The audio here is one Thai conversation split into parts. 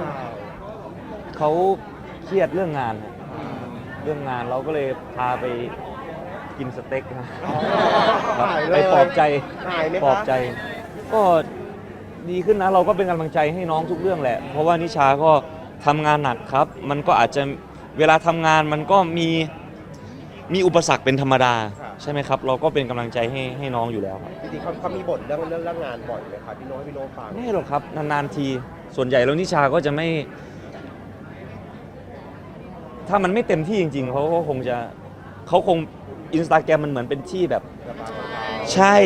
เปล่าเขาเครียดเรื่องงานฮะเรื่องงานเราก็เลยพาไปกินสเต็กนะครับหายเลไปยปลอบใจหายไหมปลอบคะใจ ก็ดีขึ้นนะเราก็เป็นกำลังใจให้น้องทุกเรื่องแหละ เพราะว่านิชาก็ทำงานหนักครับ มันก็อาจจะเวลาทำงานมันก็มีมีอุปสรรคเป็นธรรมดาใช่ไหมครับ เราก็เป็นกำลังใจให้ให้น้องอยู่แล้วครับจริงๆเขาเขามีบ่นเรื่องเรื่องเรื่องงานบ่อยไหมครับพี่โน้ตให้พี่โน้ตฟัง ไม่หรอกครับนานๆที ส่วนใหญ่แล้วนิชาก็จะไม่ ถ้ามันไม่เต็มที่จริง ๆเขาก็คงจะเขาคงอินสตาแกรมมันเหมือนเป็นที่แบบระบายของเขาใช่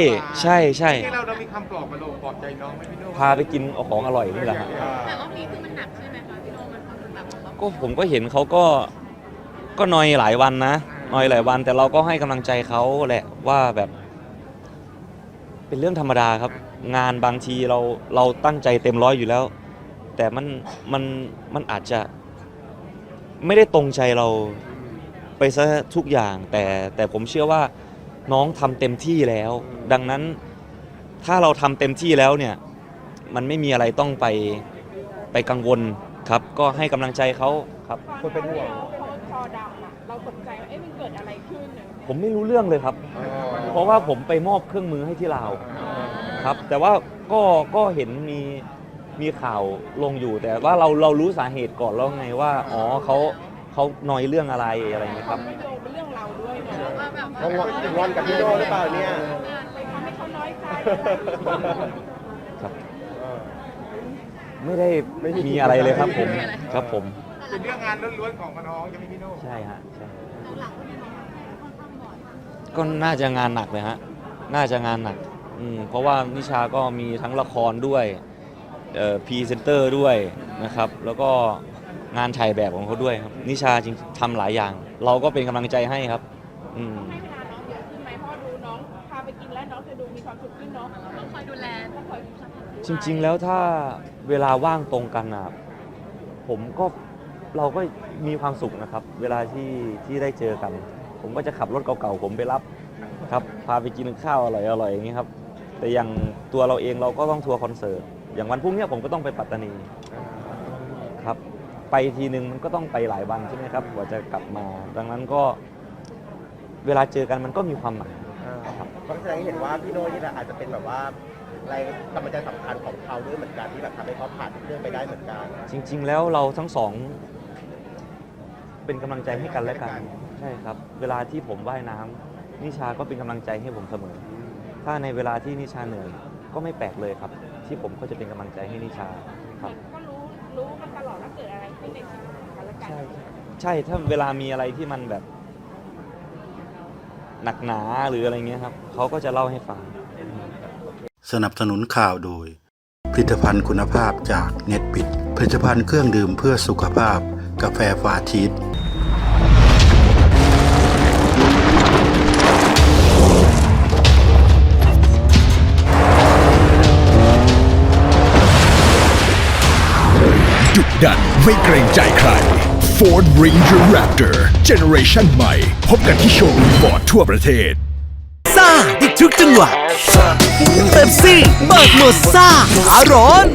ใช่ใช่ที่เราเรามีคำปลอบมาลงปลอบใจน้องไหมพี่โน่พาไปกินเอาของอร่อยนี่แหละฮะอ่าแต่รอบนี้คือมันหนักใช่ไหมคะพี่โนมันมันแบบว่าก็ผมก็เห็นเขาก็ก็นอยหลายวันนะนอยหลายวัน แต่เราก็ให้กำลังใจเขาแหละว่าแบบ เป็นเรื่องธรรมดาครับ งานบางทีเราเราตั้งใจเต็มร้อยอยู่แล้ว แต่มันมันมันอาจจะไม่ได้ตรงใจเราไปซะทุกอย่าง แต่แต่ผมเชื่อว่าน้องทำเต็มที่แล้ว ดังนั้นถ้าเราทำเต็มที่แล้วเนี่ยมันไม่มีอะไรต้องไปไปกังวลครับ ก็ให้กำลังใจเขาครับ คนเป็นห่วงโพสต์คอดำอะเราตกใจว่าเอ๊ะมันเกิดอะไรขึ้นเนี่ยผมไม่รู้เรื่องเลยครับอ๋อเพราะว่าผมไปมอบเครื่องมือให้ที่ลาวครับ แต่ว่าก็ก็เห็นมี มีข่าวลงอยู่แต่ว่าเราเรารู้สาเหตุก่อนแล้วไงว่า อ๋อเขาเขานอยเรื่องอะไรอะไรอย่างเงี้ยครับมันโยงเป็นเรื่องเราด้วยเนาะว่าแบบเขางอนงอนกับพี่โน้ตหรือเปล่าเนี่ยไปทำให้เขาน้อยใจครับ เออ ไม่ได้ไม่มี มีอะไรเลยครับผมครับผมเป็นเรื่องงานล้วนๆของน้องใช่ไหมพี่โน่ใช่ฮะใช่หลังๆก็มีน้องค่อนข้างบ่อยก็น่าจะงานหนักเลยฮะน่าจะงานหนักอืมเพราะว่านิชาก็มีทั้งละครด้วยเอ่อ พรีเซนเตอร์ด้วยนะครับ แล้วก็งานถ่ายแบบของเขาด้วยครับ นิชาจริงทำหลายอย่าง เราก็เป็นกำลังใจให้ครับ อืม ให้เวลาน้องเยอะขึ้นไหมเพราะดูน้องพาไปกินแล้วน้องจะดูมีความสุขขึ้นเนาะต้องคอยดูแลต้องคอยจริง ๆ แล้วถ้าเวลาว่างตรงกันอะผมก็เราก็มีความสุขนะครับ เวลาที่ที่ได้เจอกัน ผมก็จะขับรถเก่าๆผมไปรับครับ พาไปกินข้าวอร่อยๆอย่างนี้ครับ แต่อย่างตัวเราเองเราก็ต้องทัวร์คอนเสิร์ต อย่างวันพรุ่งเนี้ยผมก็ต้องไปปัตตานีครับ ไปทีนึงมันก็ต้องไปหลายวันใช่ไหมครับกว่าจะกลับมา ดังนั้นก็เวลาเจอกันมันก็มีความหมายอ่าก็แสดงให้เห็นว่าพี่โน้ตนี่แหละอาจจะเป็นแบบว่าแรงกำลังใจสำคัญของเขาด้วยเหมือนกันที่แบบทำให้เขาผ่านเรื่องไปได้เหมือนกัน จริง ๆ แล้วเราทั้งสอง เป็นกำลังใจให้กันและกัน ใช่ครับ เวลาที่ผมว่ายน้ำนิชาก็เป็นกำลังใจให้ผมเสมอ ถ้าในเวลาที่นิชาเหนื่อยก็ไม่แปลกเลยครับ ที่ผมก็จะเป็นกำลังใจให้นิชาครับ ก็รู้รู้กันตลอดว่าเกิดอะไรขึ้นในชีวิตของกันและกัน ใช่ใช่ถ้าเวลามีอะไรที่มันแบบ หนักหนาหรืออะไรเงี้ยครับเขาก็จะเล่าให้ฟัง สนับสนุนข่าวโดย ผลิตภัณฑ์คุณภาพจากเน็ตบิดผลิตภัณฑ์เครื่องดื่มเพื่อสุขภาพ กาแฟฟาชีส ดันไม่เกรงใจใคร Ford Ranger Raptor Generation ใหม่ พบกันที่โชว์รูมฟอร์ดทั่วประเทศซ่าอีกทุกจังหวะเป๊ปซี่เปิดโหมดซ่าอาร้อน